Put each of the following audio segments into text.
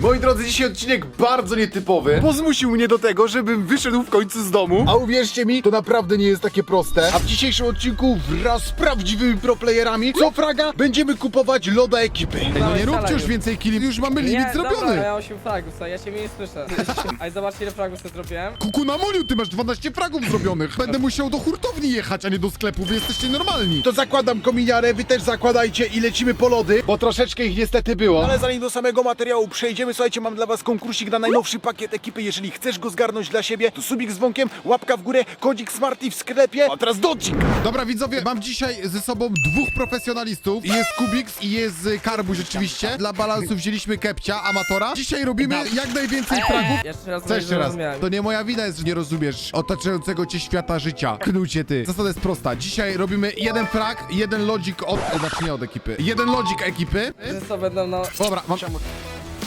Moi drodzy, dzisiaj odcinek bardzo nietypowy, bo zmusił mnie do tego, żebym wyszedł w końcu z domu. A uwierzcie mi, to naprawdę nie jest takie proste. A w dzisiejszym odcinku wraz z prawdziwymi proplayerami, co fraga, będziemy kupować loda ekipy. Ej, no nie róbcie już więcej killi, już mamy limit Nie, dobra, zrobiony. ja 8 fragów, co? ja się nie słyszę. Ej, zobaczcie ile fragów sobie zrobiłem. Kuku na moniu, ty masz 12 fragów zrobionych. Będę musiał do hurtowni jechać, a nie do sklepu, wy jesteście normalni. To zakładam kominiarę, wy też zakładajcie i lecimy po lody, bo troszeczkę ich niestety było. Ale zanim do samego materiału przejdziemy, słuchajcie, mam dla was konkursik na najnowszy pakiet ekipy. Jeżeli chcesz go zgarnąć dla siebie, to subik z dzwonkiem, łapka w górę, kodzik Smarty w sklepie. A teraz docik! Dobra widzowie, mam dzisiaj ze sobą dwóch profesjonalistów. Jest Kubiks i jest y, Karbuś oczywiście. Dla balansu wzięliśmy Kepcia, amatora. Dzisiaj robimy jak najwięcej fragów. Jeszcze raz Co jeszcze raz? To nie moja wina jest, że nie rozumiesz otaczającego cię świata życia. Knucie ty. Zasada jest prosta. Dzisiaj robimy jeden frag, jeden lodzik od... Znaczy nie od ekipy. Jeden lodzik ekipy. Co będą no... Dobra, mam...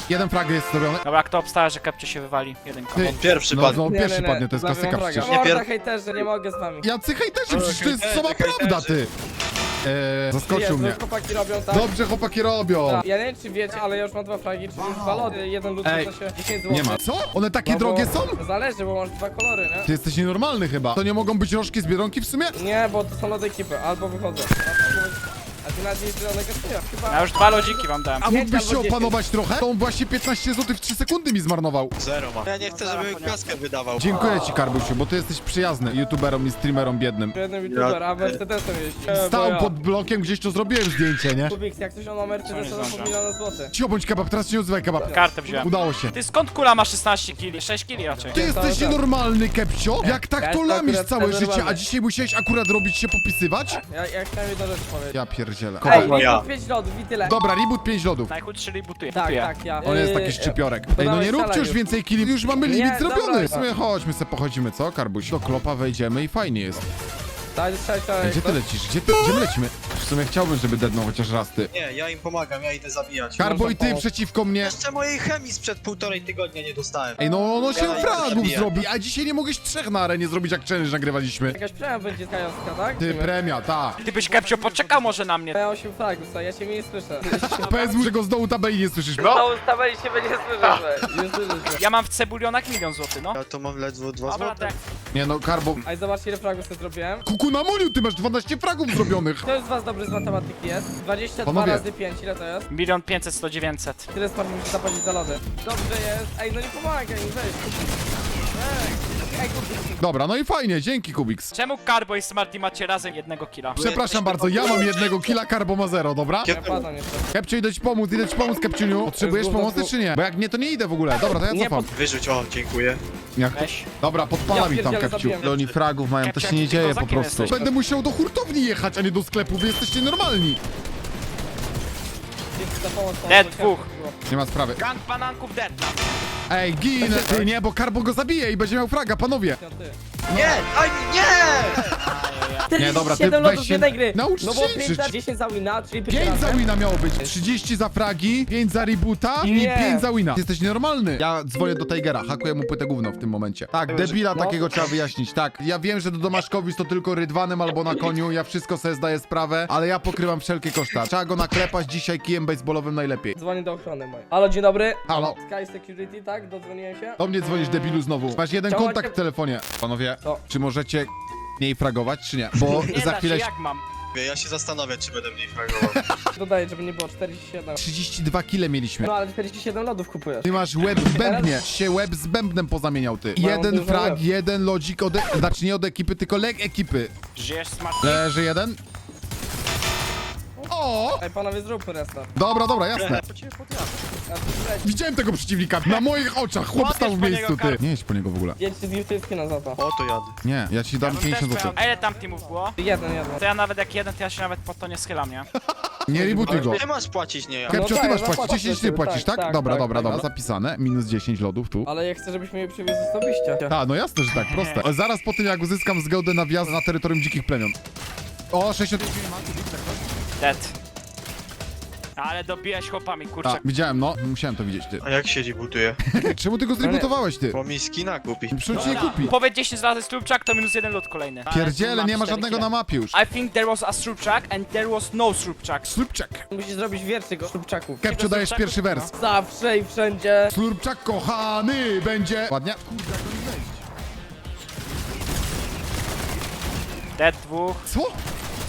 Jeden frag jest zrobiony. Dobra, kto obstawia, że kepcie się wywali? Jedynka. Ty, Pierwszy no, padł. no, Nie, pierwszy nie, nie. padnie, to jest klasyka przecież. fraga. Nie, pier- Morda hejterzy, nie mogę z wami. Jacy hejterzy, przecież to jest sama prawda, ty. Eee, zaskoczył Jezu, mnie. chłopaki robią tak. Dobrze chłopaki robią. Ja nie wiem czy wiecie, ale ja już mam dwa fragi, czyli już dwa lody. Jeden lód Ej, to się 10 zł. Nie ma. Co? One takie No drogie są? Zależy, bo masz dwa kolory, nie? Ty jesteś nienormalny chyba. To nie mogą być rożki z Biedronki w sumie? Nie, bo to są lody ekipy, albo wychodzę. A ty na dzień zielonego stoją. Chyba... Ja już dwa lodziki wam dałem. A mógłbyś się opanować trochę? To on właśnie 15 zł w 3 sekundy mi zmarnował. Zero ma. Ja nie chcę, żeby kaskę wydawał. Dziękuję ci, Karbusiu, bo ty jesteś przyjazny youtuberom i streamerom biednym. Jeden youtuber, a Mercedesem jeździ. Stał pod blokiem, gdzieś to zrobiłem zdjęcie, nie? Kubiks, jak coś on ma Mercedesa, to po miliona złotych. Cicho bądź kebab, teraz się nie odzywaj kebab. Kartę wziąłem. Udało się. Ty skąd kula ma 16 kili? 6 kili raczej. Ty jesteś normalny, Kepcio? Jak tak to lamisz całe życie, a dzisiaj musiałeś akurat robić się popisywać? Ja, ja chciałem jedną rzecz powiedzieć. Ja pierdzielę. Ej, ja. ja. 5 lodów i tyle. Dobra, reboot 5 lodów. Najchudszy butuje. Tak, Butuję. tak, ja. On jest taki szczypiorek. Ej, no nie róbcie już więcej killi, już mamy limit Nie, zrobiony. dobra. W sumie chodź, my se pochodzimy, co, Karbuś? Do klopa wejdziemy i fajnie jest. Daj, strzelaj, strzelaj. Ej, Gdzie ty lecisz? Gdzie, ty, gdzie my lecimy? W sumie chciałbym, żeby dednął chociaż raz ty. Nie, ja im pomagam, ja idę zabijać. Karbo i ty pomóc. przeciwko mnie. Jeszcze mojej chemii sprzed półtorej tygodnia nie dostałem. Ej, no, no się Ja idę fragów zabijać. zrobi, a dzisiaj nie mogłeś trzech na arenie zrobić, jak challenge nagrywaliśmy. Jakaś premia będzie kajowska, tak? Ty, premia, ta. Ty byś kepcio poczekał może na mnie. Ja 8 fragów, ja się nie słyszę. Powiedz mu, że go z dołu tabeli nie słyszysz. No, tabeli się będzie słyszę, nie słyszę się. Ja mam w cebulionach milion złotych, no. Ja to mam ledwo dwa Dobra, złote. tak. Nie no, Karbo... Ej, zobaczcie ile fragów sobie zrobiłem. Kuku na moniu, ty masz 12 fragów zrobionych. Kto z was dobry z matematyki jest? 22 Panowie. razy 5, ile to jest? Milion pięćset, sto dziewięćset. Tyle smart musisz zapłacić za lody. Dobrze jest. Ej, no nie pomagaj mi, weź. Ej, ej. Dobra, no i fajnie, dzięki Kubiks. Czemu Carbo i Smarty macie razem jednego killa? Przepraszam bardzo, ja mam jednego killa, Karbo ma zero, dobra? Ja padam niestety. Kepcio, idę ci pomóc, idę ci pomóc, Kepciuniu. Potrzebujesz gówno, pomocy, gówno. czy nie? Bo jak nie, to nie idę w ogóle. Dobra, to ja Nie, cofam. Wyrzuć, o, dziękuję. Jak to... Weź. Dobra, podpala Ja mi tam, pierdzielę, Kepciu. Oni fragów mają, to się nie dzieje po prostu. Będę musiał do hurtowni jechać, a nie do sklepu, wy jesteście normalni. Dzięki za pomoc. Dead dwóch. Nie ma sprawy. Gang bananków dead. Ej, gin! Ty, nie, bo Karbo go zabije i będzie miał fraga, panowie. Ty. Nie! Aj, nie! Nie, dobra, ty 47 weź lotów z się- jednej gry. naucz No się bo liczyć. 5 za 10 za wina, czyli 5 za wina miało być, 30 za fragi, 5 za rebota i Nie. 5 za wina. Jesteś nienormalny. Ja dzwonię do Tigera, hakuję mu płytę gówno w tym momencie. Tak, debila No. takiego trzeba wyjaśnić. Tak, ja wiem, że do Domaszkowic to tylko rydwanem albo na koniu, ja wszystko sobie zdaję sprawę, ale ja pokrywam wszelkie koszta. Trzeba go naklepać dzisiaj kijem baseballowym najlepiej. Dzwonię do ochrony mojej. Halo, dzień dobry. Halo. Sky Security, tak? Dodzwoniłem się. Do mnie dzwonisz debilu znowu. Masz jeden kontakt w telefonie. Panowie, Co? czy możecie mniej fragować, czy nie? Bo Nie za da chwilę... się, jak mam? Ja się zastanowię, czy będę mniej fragował. Dodaję, żeby nie było 47. 32 kile mieliśmy. No ale 47 lodów kupujesz. Ty masz łeb w bębnie. Się łeb z bębnem pozamieniał ty. Mają Jeden dużo frag, łeb. jeden lodzik od... e- Znaczy nie od ekipy, tylko leg ekipy. Żyjesz Smarty? Leży jeden. O! Ej, panowie, zróbmy restart. Dobra, dobra, jasne. Po ciebie podjadę. Leci. Widziałem tego przeciwnika. Na moich oczach. Chłop stał w po miejscu, niego, ty. Nie jedź po niego w ogóle. Jedźcie z YouTube na za to. O, to jadę. Nie, ja ci dam Bym 50 też zł. miał- A ile tam teamów było? Jeden, jeden. To ja nawet jak jeden, to ja się nawet po to nie schylam, nie? Nie rebootuj go. Ty masz płacić, nie ja. No Kepcio, ty tak, masz ja płacić. zapłacę 10 za ty ciebie, płacisz, tak? tak, Dobra, tak, dobra, tak, dobra. tak. Zapisane. Minus 10 lodów tu. Ale ja chcę, żebyśmy je przywieźli osobiście. A, no jasne, że tak, proste. Zaraz po tym, jak uzyskam zgodę na wjazd na terytorium dzikich plemion. O, 60... Dead. Ale dobijałeś chłopami, kurczę. A, widziałem, no. Musiałem to widzieć, ty. A jak siedzi butuje? Czemu ty go zrebootowałeś, ty? Bo mi skina kupi. Przecież nie kupi. Powiedz 10 razy strupczak, to minus jeden lot kolejny. Ale Pierdziele, mam nie ma cztery żadnego kile. na mapie już. I think there was a strupczak and there was no strupczak. Slurpczak. Musisz zrobić wierszy szlubczaków. Kepcio, dajesz pierwszy wers. Zawsze i wszędzie. Slurpczak kochany będzie. Ładnie. Kurde, jak to mi wejść? Dead dwóch, Co?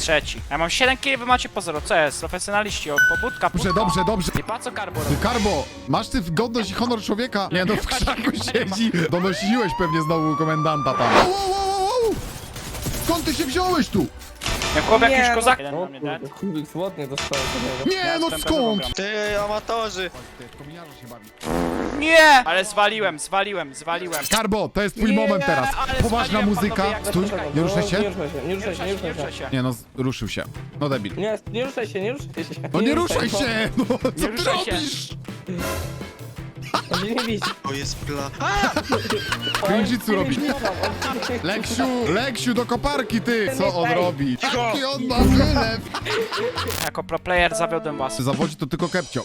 Trzeci. Ja mam 7 kili, wy macie po zero. Co jest? Profesjonaliści, o, pobudka, Dobrze, budka. dobrze, dobrze. Nie pa co karbo Ty, robi. Karbo, masz ty godność i honor człowieka? Nie, no w krzaku siedzi. Donosiłeś pewnie znowu komendanta tam. Wow, wow, wow, wow. Skąd ty się wziąłeś tu? Jak chłop jakiś no. kozak. Jeden na mnie dead. kurde, kubik. Nie, no skąd? Ty, amatorzy! Nie! Ale zwaliłem, zwaliłem, zwaliłem. Karbo, to jest twój Nie, moment teraz. ale Poważna zwaliłem muzyka. panowie, jak Stój, nie ruszaj się. Nie ruszaj się, nie ruszaj się, nie ruszaj się. się. Nie no, z- ruszył się. No debil. Nie, nie ruszaj się, nie ruszaj się. No nie ruszaj się! No co ty ruszaj się. robisz? On się nie widzi. To jest pla... Kędzicu robi. Leksiu, Leksiu do koparki ty! Co on robi? Jaki on ma wylew? Jako pro player zawiodłem was. Zawodzi to tylko kepcio.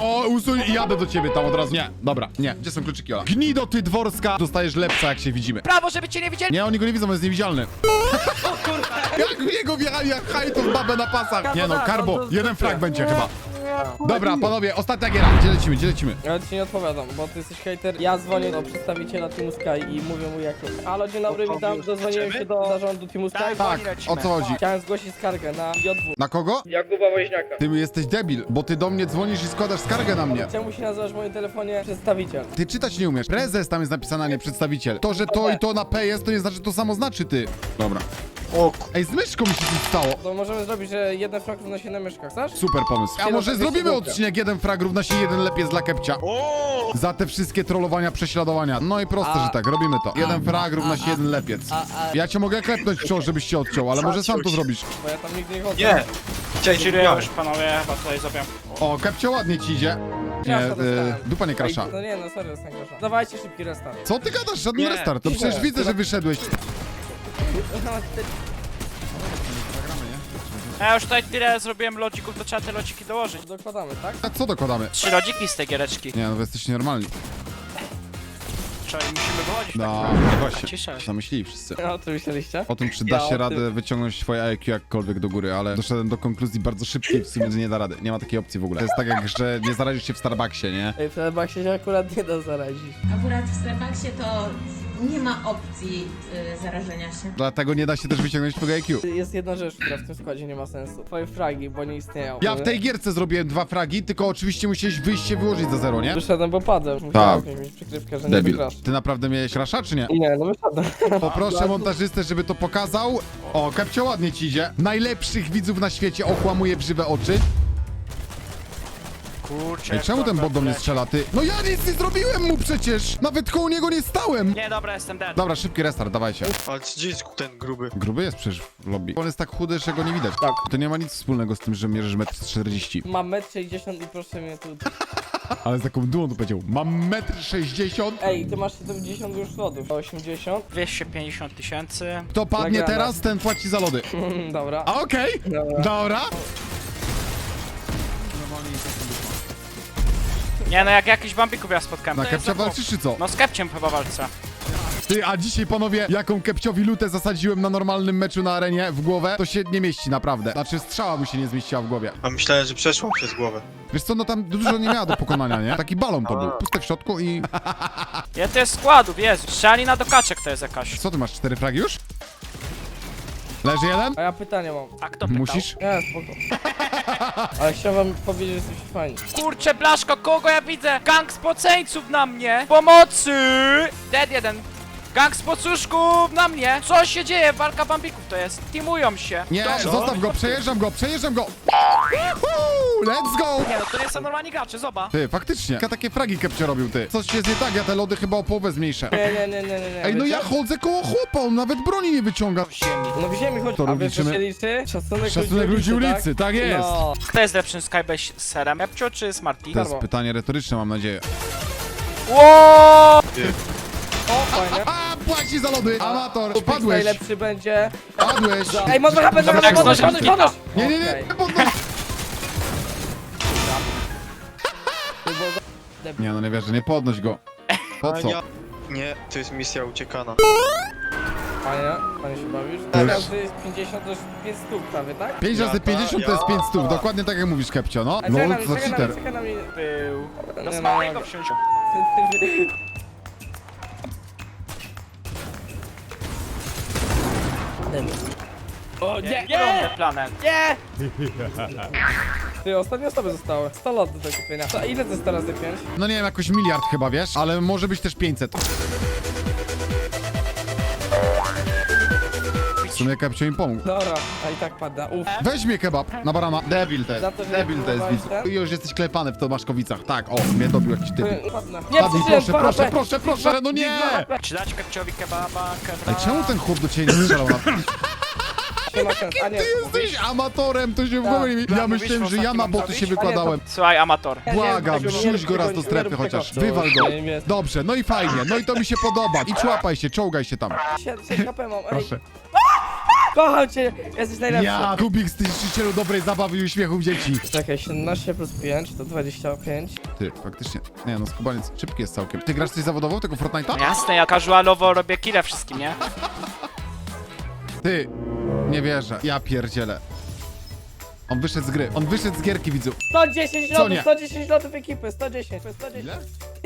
O, usuń i jadę do ciebie tam od razu. Nie, dobra, nie. Gdzie są kluczyki, Ola? Gnido ty dworska! Dostajesz lepca, jak się widzimy. Prawo, żeby cię nie widzieli! Nie, oni go nie widzą, on jest niewidzialny. Jak w niego wjechali jak hajtów babę na pasach. Nie no, Karbo, jeden frag będzie chyba. Dobra, panowie, ostatnia giera. Gdzie lecimy, gdzie lecimy? Ja ci nie odpowiadam, bo ty jesteś hater. Ja dzwonię do przedstawiciela Teamu Sky i mówię mu jak jest. Halo, dzień dobry, witam. Dozwoniłem się do zarządu Teamu Sky. Tak. Tak, o co chodzi? Chciałem zgłosić skargę na J2. Na kogo? Jakuba Woźniaka. Ty jesteś debil, bo ty do mnie dzwonisz i składasz skargę na mnie. Czemu się nazywasz w moim telefonie przedstawiciel? Ty czytać nie umiesz. Prezes tam jest napisane, a nie przedstawiciel. To, że to i to na P jest, to nie znaczy, że to samo znaczy ty. Dobra. O ku... Ej, z myszką mi się coś stało. To możemy zrobić, że jeden frag równa się na myszkach, chcesz? Super pomysł. A może zrobimy odcinek jeden frag równa się jeden lepiej dla kepcia. O! Za te wszystkie trollowania, prześladowania. No i proste, A- że tak, robimy to. Jeden frag równa się jeden lepiec. A, a, Ja cię mogę klepnąć w czoło, żebyś się odciął, ale może sam to zrobisz. bo ja tam nigdy nie chodzę. Nie! Chilluję już, panowie, chyba tutaj zrobię. O, kepcio ładnie ci idzie. Nie, Krasza y, dostałem. dupa nie krasza. No nie, no sorry, dostałem krasza. Dawajcie szybki restart. Co ty gadasz? Żaden Nie. restart. To przecież Nie. widzę, że wyszedłeś. Ja już tutaj tyle zrobiłem lodzików, to trzeba te lodziki dołożyć. Dokładamy, tak? A co dokładamy? Trzy lodziki z tej giereczki. Nie, no wy jesteście normalni. Czyli musimy wychodzić. No, właśnie. Cisza. Zamyślili wszyscy. No, co myśleliście? O tym, czy Ja da o się tym- radę wyciągnąć swoje IQ jakkolwiek do góry, ale doszedłem do konkluzji bardzo szybkiej, w sumie, że nie da rady. Nie ma takiej opcji w ogóle. To jest tak jak, że nie zarazisz się w Starbucksie, nie? Ej, w Starbucksie się akurat nie da zarazić. Akurat w Starbucksie to nie ma opcji y, zarażenia się. Dlatego nie da się też wyciągnąć twojego IQ. Jest jedna rzecz, która w tym składzie nie ma sensu. Twoje fragi, bo nie istnieją. Ja w tej gierce zrobiłem dwa fragi, tylko oczywiście musiałeś wyjść się wyłożyć za zero, nie? Wyszedłem, bo padłem. Tak. Musiałem mieć przykrywkę, że nie Debil. wygrasz. Ty naprawdę miałeś rasza, czy nie? Nie, no wyszedłem. Poproszę montażystę, żeby to pokazał. O, Kepcio ładnie ci idzie. Najlepszych widzów na świecie okłamuje w żywe oczy. Kurczę. Ej, czemu ten bot do mnie strzela, ty? No ja nic nie zrobiłem mu przecież! Nawet koło niego nie stałem! Nie, dobra, jestem dead. Dobra, szybki restart, dawajcie. Ale gdzie jest ten gruby? Gruby jest przecież w lobby. On jest tak chudy, że go nie widać. Tak. To nie ma nic wspólnego z tym, że mierzysz 1,40 m. Mam 1,60 m i proszę mnie tu... Ale z taką dumą to powiedział. Mam 1,60 m. Ej, ty masz 70 już lodów. 80? 250 tysięcy. Kto padnie teraz, ten płaci za lody. Dobra. A okej, Dobra. Nie no, jak jakiś bambików ja spotkałem. Na to jest Kepcia za walczysz czy co? No z Kepciem chyba walczę. Ty, a dzisiaj panowie, jaką Kepciowi lutę zasadziłem na normalnym meczu na arenie w głowę, to się nie mieści naprawdę. Znaczy strzała mu się nie zmieściła w głowie. A myślałem, że przeszło przez głowę. Wiesz co, no tam dużo nie miała do pokonania, nie? Taki balon to był. Puste w środku i... Ja to jest składów, Jezu. Strzelina do kaczek to jest jakaś. Co ty masz, cztery fragi już? Leży jeden? A ja pytanie mam. A kto pytał? Musisz? Nie, spoko. Ale chciałem wam powiedzieć, że jesteście fajni. Kurczę, blaszko, kogo ja widzę? Gang spoceńców na mnie! Pomocy! Dead jeden. Gang spocuszków na mnie! Co się dzieje? Walka bambików to jest. Teamują się. Nie, Dobrze. zostaw go, przejeżdżam go, przejeżdżam go! Woo, let's go! Nie no, to nie są normalni gracze, zobacz. Ty, faktycznie, ja takie fragi Kepcio robił, ty. Coś jest nie tak, ja te lody chyba o połowę zmniejszę. Nie, nie, nie, nie, nie, nie. Ej, no ja chodzę koło chłopa, on nawet broni nie wyciąga. No w ziemi chodzi. To A wiesz, co liczymy- się liczy? Szacunek, Szacunek ludzi ulicy, tak jest. No. Kto jest lepszym Skybase z serem? Epcio czy Smarty? To jest Darmo. pytanie retoryczne, mam nadzieję. Wow! O, fajnie. Płaci za lody! Amator, Kupik padłeś, najlepszy będzie. padłeś. Ej, może HP, podnoś, jak podnoś, podnoś, podnoś! Nie, nie, nie, Okej. podnoś. Nie no, nie wierzę, nie podnoś go. Po co? Nie, to jest misja uciekana. Panie, panie się bawisz? Teraz jest 50 to już 5 stóp prawie, tak? 5 razy Ja, 50 to jest 5 stów, dokładnie tak jak mówisz, Kepcio, no. A czekaj na mnie, co czekaj na cheater. mnie, czekaj na mnie. Był. Do Nie, swojego no, O nie, Nie! nie, planet. nie! Ty, ostatnie osoby zostały. 100 lot do kupienia. A ile to jest teraz 5? No nie wiem, jakoś miliard chyba, wiesz? Ale może być też 500. Sumie Kepcio im pomógł. Dobra, a i tak pada. Uff. Weź mnie kebab na barana. Debil to Za jest. to, że Debil to jest, próbowałeś widz. ten? Już jesteś klepany w Tomaszkowicach. Tak, o, mnie dobił jakiś typ. Ty, Padnę. Nie, Padnij, przecież proszę, proszę, proszę, proszę, no nie! Czy dać Kepciowi kebaba, Ej, kebaba? czemu ten chłop do ciebie nie strzelał na Nie ma sensu. A nie, Ty jesteś amatorem, to się w Tak. głowie nie mi... Ja myślałem, że ja na boty się wykładałem. Słuchaj, amator. Nie Błagam, tego, nie rzuć rób go raz tego, do nie strefy rób chociaż. Wywal go. Dobrze, no i fajnie, no i to mi się podoba. I człapaj się, czołgaj się tam. 7 HP mam, ej. Proszę. Kocham cię, jesteś najlepszy. Ja, Kubik, z tyścicielu dobrej zabawy i uśmiechu dzieci. Czekaj, 17 plus 5 to 25. Ty, faktycznie. Nie no, skubaniec szybki jest całkiem. Ty grasz coś zawodowo, tego Fortnite'a? Jasne, ja casualowo robię kile wszystkim, nie? Ty, nie wierzę. Ja pierdzielę. On wyszedł z gry. On wyszedł z gierki, widzu. 110 Co lotów, nie? 110 lotów ekipy, 110, 110. Ile?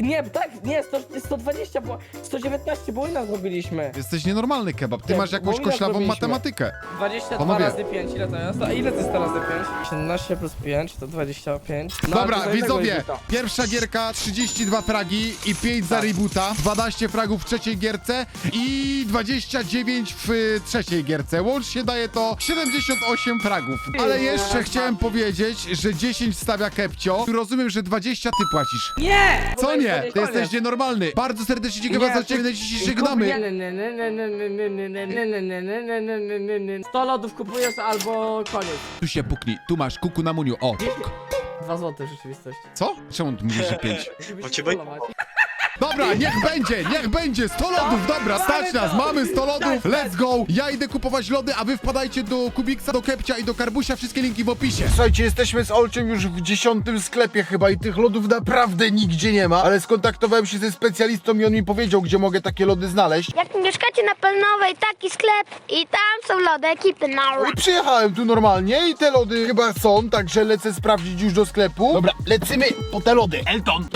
Nie, tak, nie, 100, 120, bo 119, bo inna zrobiliśmy. Jesteś nienormalny kebab. Ty masz jakąś ile koślawą zrobiliśmy? matematykę. 22 Panowie. razy 5, ile to jest? A ile to jest teraz razy 5? 17 plus 5 to 25. No, Dobra, to za jednego widzowie, reboota. pierwsza gierka 32 fragi i 5 za rebota, 12 fragów w trzeciej gierce i 29 w y, trzeciej gierce. Łącznie daje to 78 fragów. Ale jeszcze jeszcze chciałem powiedzieć, że 10 stawia Kepcio. Rozumiem, że 20 ty płacisz. Nie! Co nie? Ty jesteś nienormalny. Bardzo serdecznie dziękuję Nie, za ciebie na dzisiaj żegnamy. Żegnamy. 100 lodów kupujesz albo koniec. Tu się puknij. Tu masz kuku na muniu. O. 2 złote rzeczywistość. Co? Czemu ty mówisz, że 5? Musimy się Dobra, niech będzie, niech będzie, 100 lodów, dobra, stać nas, mamy 100 lodów, let's go. Ja idę kupować lody, a wy wpadajcie do Kubiksa, do Kepcia i do Karbusia, wszystkie linki w opisie. Słuchajcie, jesteśmy z Olciem już w dziesiątym sklepie chyba i tych lodów naprawdę nigdzie nie ma, ale skontaktowałem się ze specjalistą i on mi powiedział, gdzie mogę takie lody znaleźć. Jak mieszkacie na Pelnowej, taki sklep i tam są lody ekipy No na i przyjechałem tu normalnie i te lody chyba są, także lecę sprawdzić już do sklepu. Dobra, lecimy po te lody. Elton!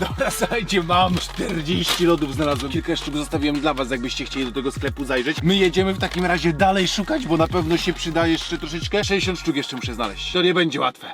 Dobra, słuchajcie, mam 40 lodów znalazłem. Kilka sztuk zostawiłem dla was, jakbyście chcieli do tego sklepu zajrzeć. My jedziemy w takim razie dalej szukać, bo na pewno się przyda jeszcze troszeczkę. 60 sztuk jeszcze muszę znaleźć. To nie będzie łatwe.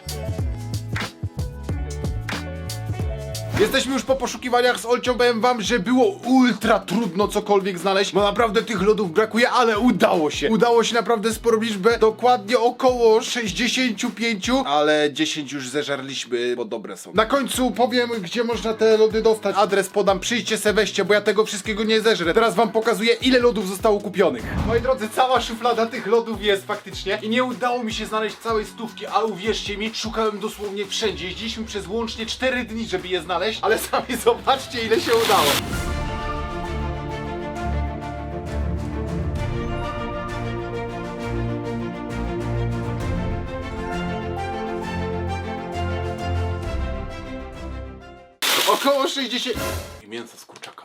Jesteśmy już po poszukiwaniach z Olcią, powiem wam, że było ultra trudno cokolwiek znaleźć, bo naprawdę tych lodów brakuje, ale udało się. Udało się naprawdę sporą liczbę, dokładnie około 65, ale 10 już zeżarliśmy, bo dobre są. Na końcu powiem, gdzie można te lody dostać. Adres podam, przyjdźcie se weźcie, bo ja tego wszystkiego nie zeżrę. Teraz wam pokazuję, ile lodów zostało kupionych. Moi drodzy, cała szuflada tych lodów jest faktycznie i nie udało mi się znaleźć całej stówki, ale uwierzcie mi, szukałem dosłownie wszędzie. Jeździliśmy przez łącznie 4 dni, żeby je znaleźć, ale sami zobaczcie, ile się udało. Około 60. I mięso z kurczaka.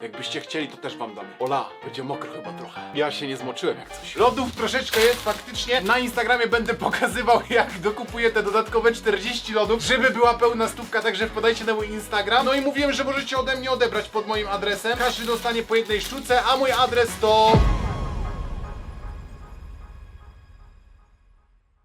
Jakbyście chcieli, to też wam damy. Ola, będzie mokro chyba trochę. Ja się nie zmoczyłem jak coś. Lodów troszeczkę jest faktycznie. Na Instagramie będę pokazywał, jak dokupuję te dodatkowe 40 lodów, żeby była pełna stówka, także wpadajcie na mój Instagram. No i mówiłem, że możecie ode mnie odebrać pod moim adresem. Każdy dostanie po jednej sztuce, a mój adres to